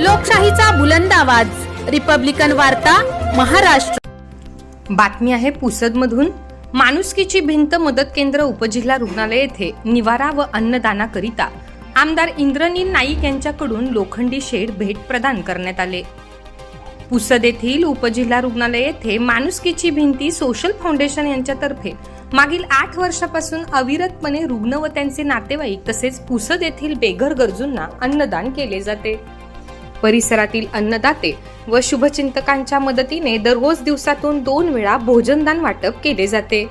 लोकशाहीचा बुलंद आवाज. रिपब्लिकन वार्ता महाराष्ट्र. बातमी आहे पुसदमधून. माणुसकीची भिंत मदत केंद्र उपजिल्हा रुग्णालय येथे निवारा व अन्नदानाकरिता. आमदार इंद्रनील नाईक यांच्याकडून लोखंडी शेड भेट प्रदान करण्यात आले. पुसद येथील उपजिल्हा रुग्णालय येथे माणुसकीची भिंती सोशल फाउंडेशन यांच्यातर्फे मागील आठ वर्षापासून अविरतपणे रुग्ण व त्यांचे नातेवाईक तसेच पुसद येथील बेघर गरजूंना अन्नदान केले जाते. परिसरातील अन्नदाते व शुभचिंतकांच्या मदतीने दररोज दिवसातून दोन वेळा भोजनदान वाटप केले जाते.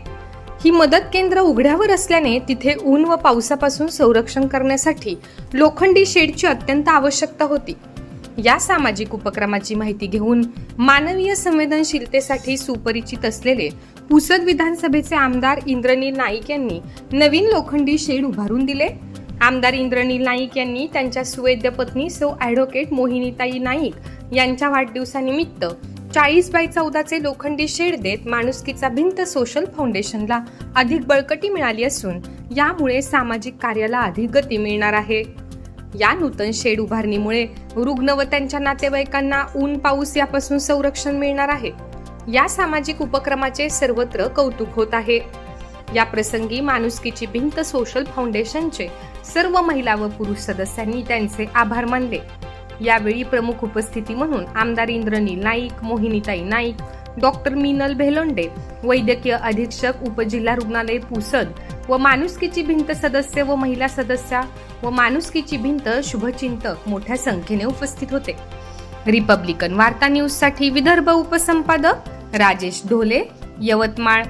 ही मदत केंद्र उघड्यावर असल्याने तिथे ऊन व पावसापासून संरक्षण करण्यासाठी लोखंडी शेडची अत्यंत आवश्यकता होती. या सामाजिक उपक्रमाची माहिती घेऊन मानवीय संवेदनशीलतेसाठी सुपरिचित असलेले पुसद विधानसभेचे आमदार इंद्रनील नाईक यांनी नवीन लोखंडी शेड उभारून दिले. आमदार इंद्रनील नाईक यांनी त्यांच्या सुवेद्य पत्नी सो ॲडव्होकेट मोहिनीताई नाईक यांच्या वाढदिवसानिमित्त चाळीस बाय चौदाचे लोखंडी शेड देत माणुसकीचा भिंत सोशल फाउंडेशनला अधिक बळकटी मिळाली असून यामुळे सामाजिक कार्याला अधिक गती मिळणार आहे. या नूतन शेड उभारणीमुळे रुग्ण व त्यांच्या नातेवाईकांना ऊन पाऊस यापासून संरक्षण मिळणार आहे. या सामाजिक उपक्रमाचे सर्वत्र कौतुक होत आहे. या प्रसंगी माणुसकीची भिंत सोशल फाउंडेशनचे सर्व महिला व पुरुष सदस्यांनी त्यांचे आभार मानले. यावेळी प्रमुख उपस्थिती म्हणून आमदार इंद्रनील नाईक मोहिनीताई नाईक डॉक्टर मिनल भेलोंडे वैद्यकीय अधीक्षक उपजिल्हा रुग्णालय पुसद व माणुसकीची भिंत सदस्य व महिला सदस्या व माणुसकीची भिंत शुभचिंतक मोठ्या संख्येने उपस्थित होते. रिपब्लिकन वार्ता न्यूजसाठी विदर्भ उपसंपादक राजेश ढोले यवतमाळ